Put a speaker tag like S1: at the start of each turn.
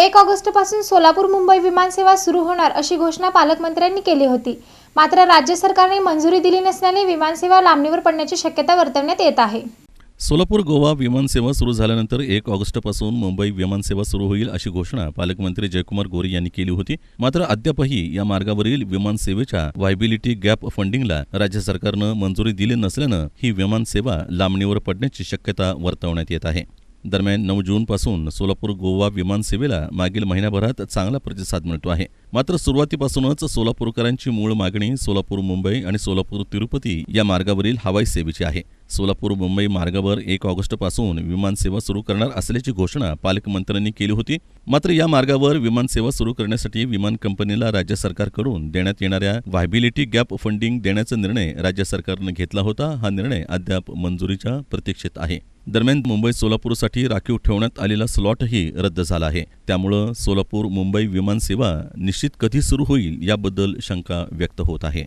S1: एक ऑगस्टपासून सोलापूर मुंबई विमानसेवा सुरू होणार अशी घोषणा पालकमंत्र्यांनी केली होती. मात्र राज्य सरकारने मंजुरी दिली नसल्याने विमानसेवा लांबणीवर पडण्याची शक्यता वर्तवण्यात येत आहे.
S2: सोलापूर गोवा विमानसेवा सुरू झाल्यानंतर एक ऑगस्टपासून मुंबई विमानसेवा सुरू होईल अशी घोषणा पालकमंत्री जयकुमार गोरे यांनी केली होती. मात्र अद्यापही या मार्गावरील विमानसेवेच्या व्हायबिलिटी गॅप फंडिंगला राज्य सरकारनं मंजुरी दिली नसल्यानं ही विमानसेवा लांबणीवर पडण्याची शक्यता वर्तवण्यात येत आहे. दरम्यान नऊ जूनपासून सोलापूर गोवा विमानसेवेला मागील महिन्याभरात चांगला प्रतिसाद मिळतो आहे. मात्र सुरुवातीपासूनच सोलापूरकरांची मूळ मागणी सोलापूर मुंबई आणि सोलापूर तिरुपती या मार्गावरील हवाई सेवेची आहे. सोलापूर मुंबई मार्गावर एक ऑगस्टपासून विमानसेवा सुरू करणार असल्याची घोषणा पालकमंत्र्यांनी केली होती. मात्र या मार्गावर विमानसेवा सुरू करण्यासाठी विमान कंपनीला राज्य सरकारकडून देण्यात येणाऱ्या व्हायबिलिटी गॅप फंडिंग देण्याचा निर्णय राज्य सरकारनं घेतला होता. हा निर्णय अद्याप मंजुरीच्या प्रतीक्षेत आहे. दरम्यान मुंबई सोलापूरसाठी राखीव ठेवण्यात आलेला स्लॉटही रद्द झाला आहे. त्यामुळं सोलापूर मुंबई विमानसेवा निश्चित कधी सुरू होईल याबद्दल शंका व्यक्त होत आहे.